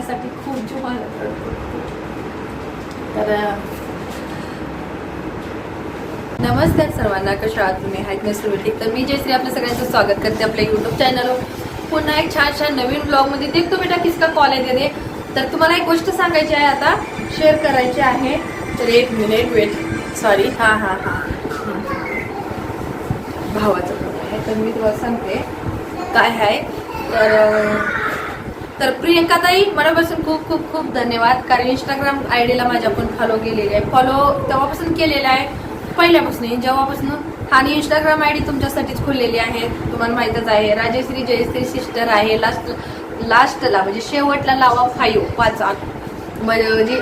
करण्यासाठी खूप जीव तर नमस्कार सर्वांना कशा आहात तुम्ही? आहेत मी सुरुवाती तर मी जयश्री आपल्या सगळ्यांचं स्वागत करते आपल्या युट्यूब चॅनलवर पुन्हा एक छान छान नवीन ब्लॉगमध्ये देखतो बेटा किसका कॉल आहे दे तर तुम्हाला एक गोष्ट सांगायची आहे आता. शेअर करायची आहे. तर एक मिनिट वेट सॉरी हां हां हां. भावाचं फोन आहे. तर मी तुम्हाला सांगते काय आहे. तर तर प्रियंका ताई मनापासून खूप खूप खूप धन्यवाद. कारण इंस्टाग्राम आय डीला माझ्या पण फॉलो गेलेले आहे. फॉलो तेव्हापासून केलेला आहे पहिल्यापासून जेव्हापासून आणि इंस्टाग्राम आय डी तुमच्यासाठीच खुललेली आहे तुम्हाला माहीतच आहे. राजेश्री जयश्री सिस्टर आहे. लास्ट लास्टला म्हणजे शेवटला लावा फाईव्ह पाच म्हणजे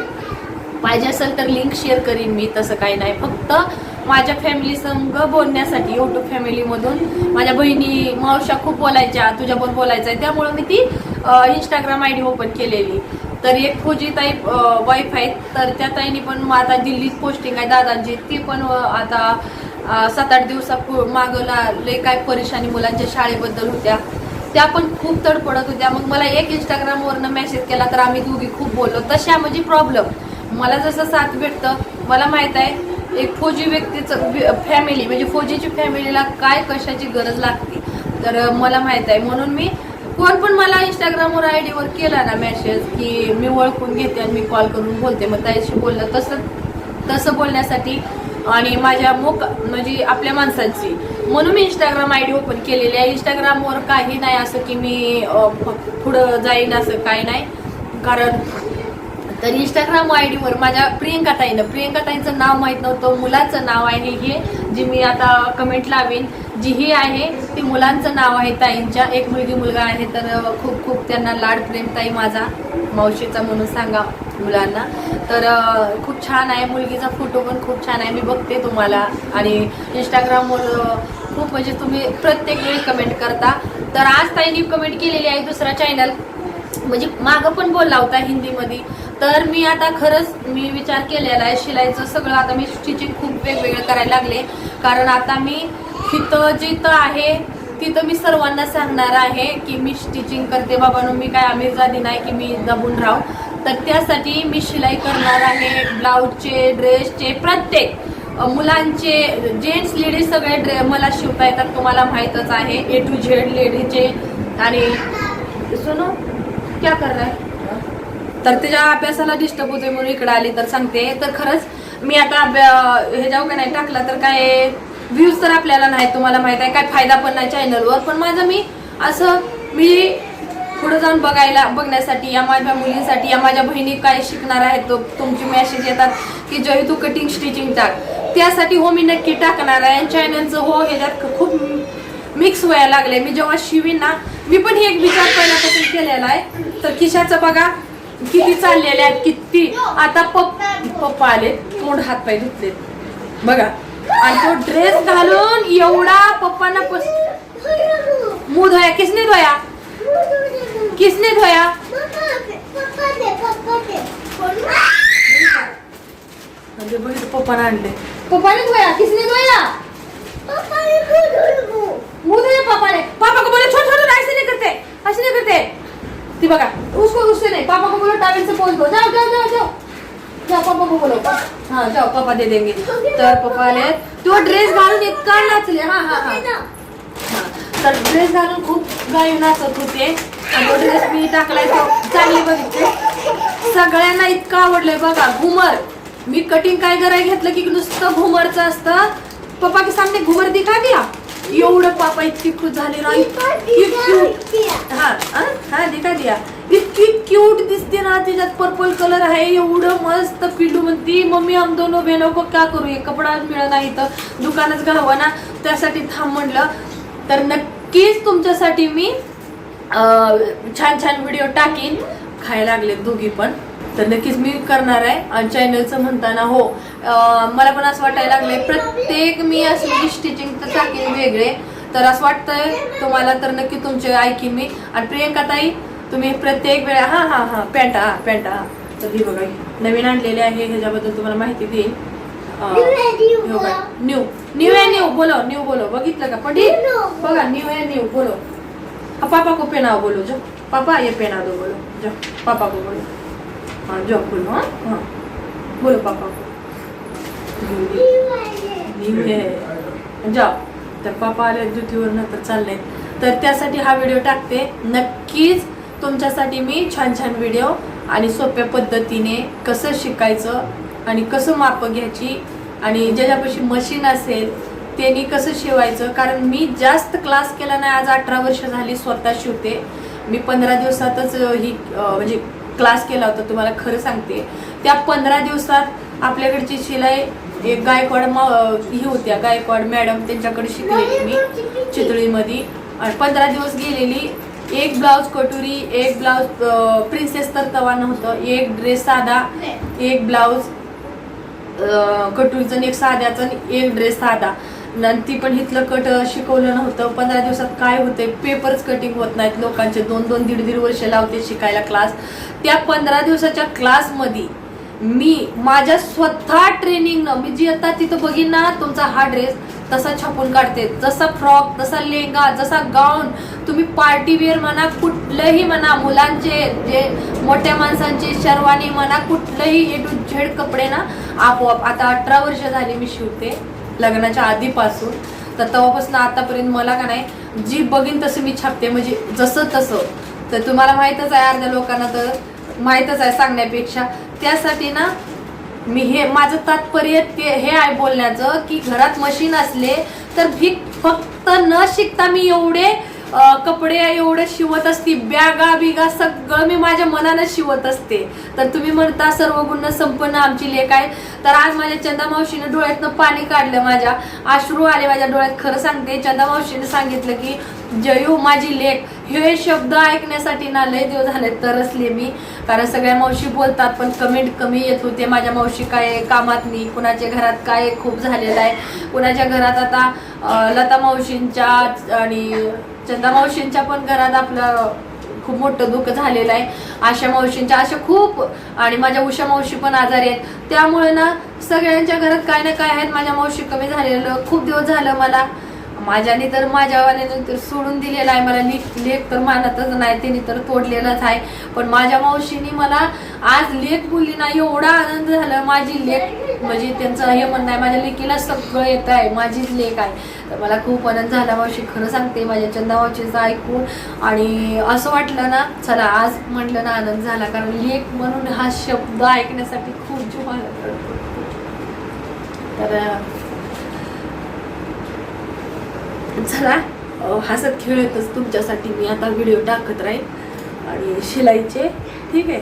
पाहिजे असेल तर लिंक शेअर करीन मी तसं काही नाही. फक्त माझ्या फॅमिली संग बोलण्यासाठी युट्यूब फॅमिलीमधून माझ्या बहिणी मावशा खूप बोलायच्या तुझ्याबरोबर बोलायचं आहे त्यामुळं मी ती इंस्टाग्राम आय डी ओपन केलेली. तर एक फौजी ताई वाईफ आहेत. तर त्या ताईनी पण मग आता दिल्लीत पोस्टिंग आहे. दादांची. ती पण आता सात आठ दिवसा मागवला लय काय परेशानी मुलांच्या शाळेबद्दल होत्या. त्या पण खूप तडपडत होत्या. मग मला एक इंस्टाग्रामवरनं मेसेज केला तर आम्ही दोघी खूप बोललो. तशा म्हणजे प्रॉब्लेम मला जसं साथ भेटतं मला माहीत आहे एक फौजी व्यक्तीचं फॅमिली म्हणजे फौजीची फॅमिलीला काय कशाची गरज लागते? तर मला माहीत आहे. म्हणून मी कोण पण मला इंस्टाग्रामवर आय डीवर केला ना मेसेज की मी ओळखून घेते आणि मी कॉल करून बोलते. मग त्याशी बोललं तसं तसं बोलण्यासाठी आणि माझ्या मोक म्हणजे आपल्या माणसांची. म्हणून मी इंस्टाग्राम आय डी ओपन केलेली आहे. इंस्टाग्रामवर काही नाही असं की मी पुढं जाईन असं काही नाही. कारण तर इंस्टाग्राम आय डीवर माझ्या प्रियंका ताईनं प्रियंका ताईंचं नाव माहीत नव्हतं मुलाचं नाव आहे हे जी मी आता कमेंट लावीन. जी ही आहे ती मुलांचं नाव आहे ताईंच्या. एक मुलगी मुलगा आहे तर खूप खूप त्यांना लाड प्रेम ताई माझा. मावशीचा म्हणून सांगा मुलांना. तर खूप छान आहे. मुलगीचा फोटो पण खूप छान आहे. मी बघते तुम्हाला. आणि इंस्टाग्रामवर खूप म्हणजे तुम्ही प्रत्येक वेळी कमेंट करता. तर आज ताईंनी कमेंट केलेली आहे दुसरा चॅनल म्हणजे मागं पण बोलला होता हिंदीमध्ये. तर मी आता खरंच मी विचार केलेला आहे. शिलाईचं सगळं आता मी स्टिचिंग खूप वेगवेगळं करायला लागले. कारण आता मी तिथं जिथं आहे तिथं मी सर्वांना सांगणार आहे की मी स्टिचिंग करते. बाबांनो मी काय आमिर झाली नाही की मी दबून राहू. तर त्यासाठी मी शिलाई करणार आहे ब्लाऊजचे ड्रेसचे प्रत्येक मुलांचे जेंट्स लेडीज सगळे ड्रे मला शिवता येतात तुम्हाला माहीतच आहे. ए टू झेड लेडीजचे आणि सुनो क्या कर रहा तर तिच्या अभ्यासाला डिस्टर्ब होते म्हणून इकडे आली तर सांगते. तर खरंच मी आता अभ्या- हे जाऊ का नाही टाकला तर काय व्ह्यूज तर आपल्याला नाही तुम्हाला माहीत आहे काय फायदा पण नाही चॅनलवर पण माझं मी असं मी पुढे जाऊन बघायला बघण्यासाठी या माझ्या मुलींसाठी या माझ्या बहिणी काय शिकणार आहेत तो तुमची मेसेज येतात की जय तू कटिंग स्टिचिंग टाक. त्यासाठी हो मी नक्की टाकणार आहे. चॅनलचं हो ह्याच्यात खूप मिक्स व्हायला लागले मी जेव्हा शिवीन ना मी पण हे एक विचार पहिल्यापासून केलेला आहे. तर खिशाचं बघा किती चाललेले आहेत किती. आता पप्पा आले तोंड हात पाय धुतले बघा. तो ड्रेस घालून एवढा पप्पांना मुँह धोया, किसने धोया? किसने धोया? म्हणजे पप्पाने धोया, किसने धोया? धोया पापा ने पापा को बोले छोड़ छोड़ ऐसे नहीं करते ऐसे नहीं करते. बोलो से पोंछ दो जाओ जाओ जाओ जाओ जाओ पापा को बोलो हाँ जाओ पापा दे देंगे. तर पप्पाने तो ड्रेस घालून इतका नाचले. हा हा हा. तर ड्रेस घालून खूप गाई नाचत होते. तो ड्रेस मी टाकलाय तो चांगली बघितले. सगळ्यांना इतकं आवडलंय बघा घुमर. मी कटिंग काय करायला घेतलं की नुसतं घुमरचं असतं. पप्पा के सामने घुमर दिखा दिया एवढं पापा इतकी खुश झाले ना. इतकी. हा हा हा दिखा दिया इतकी क्यूट दिसते ना त्याच्यात पर्पल कलर आहे एवढं मस्त पिल्लू म्हणती मम्मी हम दोन उभे को का करू? हे कपडा मिळत नाही तर दुकानच घालवा ना. त्यासाठी थांब म्हणलं. तर नक्कीच तुमच्यासाठी मी छान छान व्हिडिओ टाकीन. खायला लागले दोघी पण. तर नक्कीच मी करणार आहे. आणि चॅनलचं म्हणताना हो मला पण असं वाटायला लागले प्रत्येक मी असं स्टिचिंग तर टाकीन वेगळे. तर असं वाटतंय तुम्हाला तर नक्की तुमचे ऐकी मी. आणि प्रियंका ताई तुम्ही प्रत्येक वेळा हा हा हा पॅन्ट हा पॅन्ट हा. तर ही बघा नवीन आणलेले आहे ह्याच्याबद्दल तुम्हाला माहिती देईन. न्यू न्यू आहे न्यू बोलो. न्यू बोलो बघितलं का? पडी. बघा न्यू आहे न्यू बोलो. अब पापा को पहनाओ बोलो जो. पापा ये पेना दो बोलो जाओ पापा को बोलो. हाँ जाओ बोलो हाँ हाँ. बोलो पापा को. न्यू जाओ तर पापा आले ड्युटीवरनं तर चालले तर त्यासाठी हा व्हिडिओ टाकते. नक्कीच तुमच्यासाठी मी छान छान व्हिडिओ आणि सोप्या पद्धतीने कसं शिकायचं आणि कसं मापं घ्यायची आणि ज्याच्यापाशी मशीन असेल त्यांनी कसं शिवायचं? कारण मी जास्त क्लास केला नाही आज अठरा वर्ष झाली स्वतः शिवते. मी पंधरा दिवसातच ही म्हणजे क्लास केला होता तुम्हाला खरं सांगते. त्या पंधरा दिवसात आपल्याकडची शिलाई एक गायकवाड मा ही होत्या गायकवाड मॅडम त्यांच्याकडे शिकलेली मी चितळीमध्ये. आणि पंधरा दिवस गेलेली एक ब्लाऊज कटोरी एक ब्लाऊज प्रिन्सेस तर तवा नव्हतं. एक ड्रेस साधा एक ब्लाऊज कटोरीचं एक साध्याचं आणि एक ड्रेस साधा. आणि ती पण इथलं कट शिकवलं नव्हतं. पंधरा दिवसात काय होते पेपर्स कटिंग होत नाहीत लोकांचे. दोन दोन दीड दीड वर्ष लावते शिकायला क्लास त्या पंधरा दिवसाच्या क्लासमध्ये मी माझ्या स्वतः ट्रेनिंगनं मी जी आता तिथं बघीन ना तुमचा हा ड्रेस तसा छापून काढते. जसा फ्रॉक तसा लेंगा जसा गाऊन तुम्ही पार्टी वेअर म्हणा कुठलंही म्हणा मुलांचे जे मोठ्या माणसांचे शर्वानी म्हणा कुठलंही ए टू झेड कपडे ना आपोआप. आता अठरा वर्ष झाली मी शिवते लग्नाच्या आधीपासून. तर तेव्हापासून आतापर्यंत मला का नाही जी बघीन तसं मी छापते. म्हणजे जसं तसं. तर तुम्हाला माहीतच आहे अर्ध्या लोकांना तर माहीतच आहे सांगण्यापेक्षा. त्यासाठी ना मी हे माझं तात्पर्य ते हे आहे बोलण्याचं की घरात मशीन असले तर भीक फक्त न शिकता मी एवढे कपडे एवढे शिवत असते. बॅगा बिगा सगळं मी माझ्या मनानं शिवत असते. तर तुम्ही म्हणता सर्व गुण संपन्न आमची लेख आहे. तर आज माझ्या चंदा मावशीनं डोळ्यातनं पाणी काढलं माझ्या. अश्रू आले माझ्या डोळ्यात. खरं सांगते चंदा मावशीने सांगितलं की जयू माझी लेख हे शब्द ऐकण्यासाठी ना लय देव झाले तरसले मी. कारण सगळ्या मावशी बोलतात पण कमेंट कमी येत होते. माझ्या मावशी काय कामात नाही कुणाच्या घरात काय खूप झालेलं आहे. कुणाच्या घरात आता लता मावशींच्या आणि चंदा मावशींच्या पण घरात आपलं खूप मोठं दुःख झालेलं आहे. आशा मावशींच्या अशा खूप आणि माझ्या उषा मावशी पण आजारी आहेत. त्यामुळे ना सगळ्यांच्या घरात काय ना काय आहेत. माझ्या मावशी कमी झालेलं खूप दिवस झालं मला. माझ्याने तर माझ्यावाल्याने तर सोडून दिलेलं आहे. मला लेख लेख तर मानतच नाही. त्यांनी तर तोडलेलाच आहे. पण माझ्या मावशीने मला आज लेख बोलली ना एवढा आनंद झाला. माझी लेख म्हणजे त्यांचं हे म्हणणं आहे माझ्या लेकीला सगळं येत आहे. माझीच लेख आहे. तर मला खूप आनंद झाला. मावशी खरं सांगते माझ्या चंदा मावशीचं ऐकून. आणि असं वाटलं ना चला आज म्हटलं ना आनंद झाला. कारण लेख म्हणून हा शब्द ऐकण्यासाठी खूप जीव आला. तर चला. हसत खेळतच तुमच्यासाठी मी आता व्हिडिओ टाकत राहील आणि शिलाईचे ठीक आहे.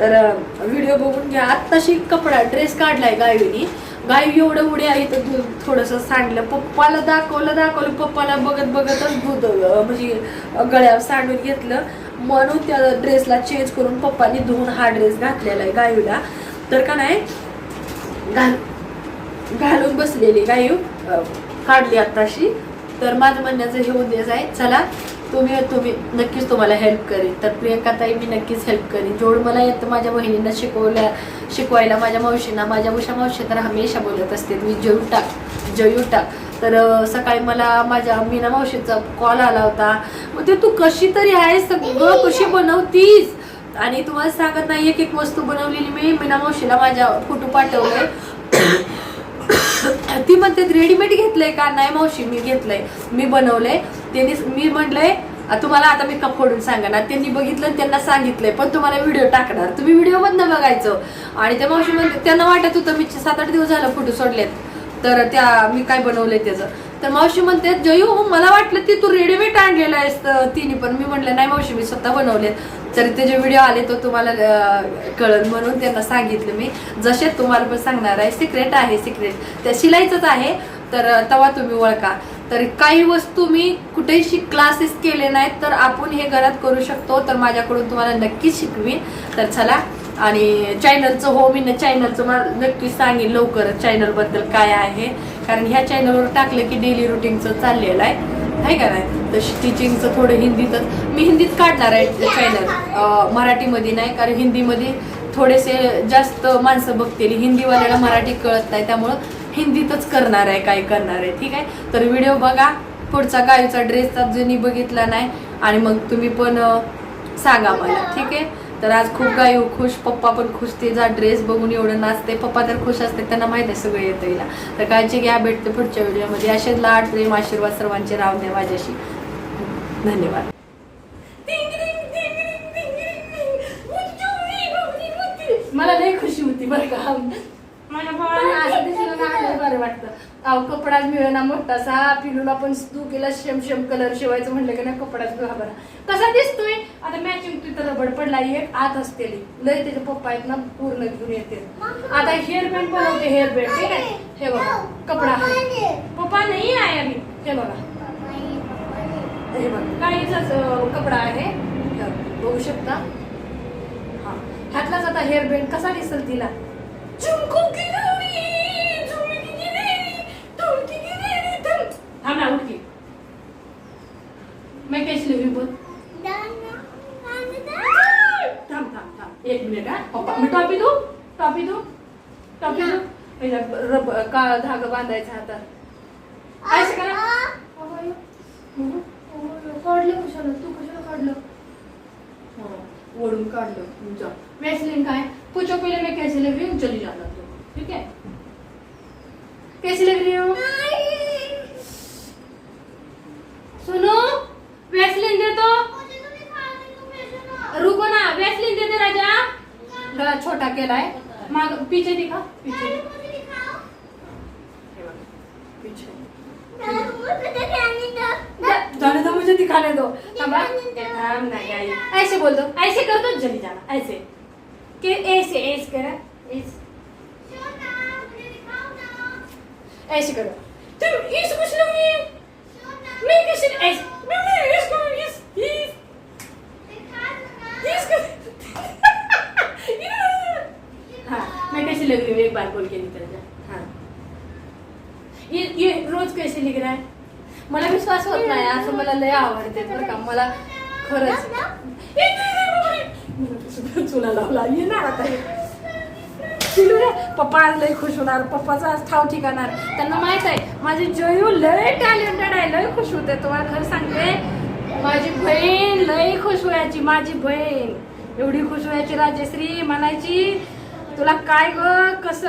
तर व्हिडिओ बघून घ्या. आत्ताशी कपडा ड्रेस काढलाय गायवीनी. गायवी एवढं उडे आहे तर दूध थोडंसं सांडलं. पप्पाला दाखवलं दाखवलं. पप्पाला बघत बघतच दूध म्हणजे गळ्यावर सांडून घेतलं. म्हणून त्या ड्रेसला चेंज करून पप्पानी धुवून हा ड्रेस घातलेला आहे गायूला तर का नाही घाल घालून बसलेली गायू काढली आत्ताशी. तर माझं म्हणण्याचं हे उद्देश आहे चला तुम्ही तुम्ही नक्कीच तुम्हाला हेल्प करेन. तर प्रियंका ताई मी नक्कीच हेल्प करेन. जेवढं मला येतं माझ्या बहिणींना शिकवल्या शिकवायला माझ्या मावशींना. माझ्या उषा मावशी तर हमेशा बोलत असते मी जयू टाक जयू टाक. तर सकाळी मला माझ्या मीना मावशीचा कॉल आला होता. मग ते तू कशी तरी आहे सगळं कशी बनवतीस? आणि तुम्हाला सांगत नाही एक एक वस्तू बनवलेली मी मीना मावशीला माझ्या फोटो पाठवले ती म्हणते रेडीमेड घेतलंय का? नाही मावशी मी घेतलंय. मी बनवलंय. त्यांनी मी म्हटलंय तुम्हाला आता मी कप फोडून सांगणार. त्यांनी बघितलं आणि त्यांना सांगितलंय पण तुम्हाला व्हिडिओ टाकणार. तुम्ही व्हिडिओ मधनं बघायचं. आणि त्या मावशी म्हणते त्यांना वाटत होतं मी सात आठ दिवस झालं फोटो सोडलेत. तर त्या मी काय बनवलंय त्याचं. तर मावशी म्हणते जयू मला वाटलं ती तू रेडीमेड आणलेलं आहेस तर तिने पण. मी म्हटलं नाही मावशी मी स्वतः बनवलेत. तर ते जे व्हिडिओ आले तो तुम्हाला अं, कळन म्हणून त्यांना सांगितलं मी. जसे तुम्हाला पण सांगणार आहे सिक्रेट आहे सिक्रेट त्या शिलाईचंच आहे तर अं, तेव्हा तुम्ही ओळखा. तर काही वस्तू मी कुठेही क्लासेस केले नाहीत तर आपण हे घरात करू शकतो. तर माझ्याकडून तुम्हाला नक्कीच शिकवीन. तर चला आणि चॅनलचं हो मी चॅनलचं मला नक्कीच सांगेन लवकरच चॅनलबद्दल काय आहे. कारण ह्या चॅनलवर टाकलं की डेली रुटीनचं चाललेलं आहे. आहे का नाही? तर टीचिंगचं थोडं हिंदीतच मी हिंदीत काढणार आहे चॅनल मराठीमध्ये नाही कारण हिंदीमध्ये थोडेसे जास्त माणसं बघतील. हिंदीवाल्याला मराठी कळत नाही त्यामुळं हिंदीतच करणार आहे काय करणार आहे ठीक आहे? तर व्हिडिओ बघा. पुढचा गायीचा ड्रेसचा जुनी बघितला नाही आणि मग तुम्ही पण सांगा मला ठीक आहे? तर आज खूप गाई खुश पप्पा पण खुश तिचा ड्रेस बघून एवढं नाचते पप्पा तर खुश असते त्यांना माहीत आहे सगळं येतं तर काळजी घ्या भेटते पुढच्या व्हिडिओमध्ये. असेच लाड प्रेम आशीर्वाद सर्वांचे राहू दे माझ्याशी. धन्यवाद. मला लई खुशी होती बरं का. असं दिसलं ना लय बरं वाटतं. अहो कपडाच मिळेना मोठासा. पिलूला पण तू केला शेम शेम कलर शिवायचं म्हणलं की नाही कपडाच मिळा बरं. कसा दिसतोय? आता मॅचिंग तिथं रबड पडला एक आत असते लय त्याचे पप्पा आहेत ना पूर्ण घेऊन येते. आता हेअर बँड बनवते हेअर बँड ठीक आहे? हे बघा कपडा. पप्पा नाही आहे अभी हे बघा. कपडा आहे. हे बघू शकता. हा. ह्यातलाच आता हेअर बँड कसा दिसल तिला? ना उठकी मैं बोल. थांब थांब थांब. एक मिनिट हा. पप्पा मी टॉपी दू? टॉपी दू? टॉपी दू? ह्याच्या रब का धागा बांधायचा हातात करा. अगं, काढलं कशाला? तू कशाला काढलं? हाँ, ओढून काढलं जा. वैसलीन का है पूछो पहले मैं कैसी लग रही हूँ चली जाना तो. ठीक है कैसी लग रही हूँ सुनो वैसलीन दे तो. रुको ना वैसलीन दे दे राजा गला छोटा केलाय. माग पीछे दिखा पीछे. हे पीछे जाने दो मुझे दिखाने दो। ना ऐसे बोल दो ऐसे कर दो जल्दी जाना ऐसे। के ऐसे ऐसे करा ऐसे। ऐसे करो। लय आवडते बरं का मला खरंच. चुना लावला. ये ना आता हे. चिलू पप्पा लय खुश होणार. पप्पाचा आज ठाव ठिकाणार त्यांना माहीत आहे माझी जयू लय टॅलेंटेड आहे. लय खुश होते. तुम्हाला खरं सांगते माझी बहीण लय खुश व्हायची माझी बहीण. एवढी खुश व्हायची राजश्री म्हणायची तुला काय ग कसं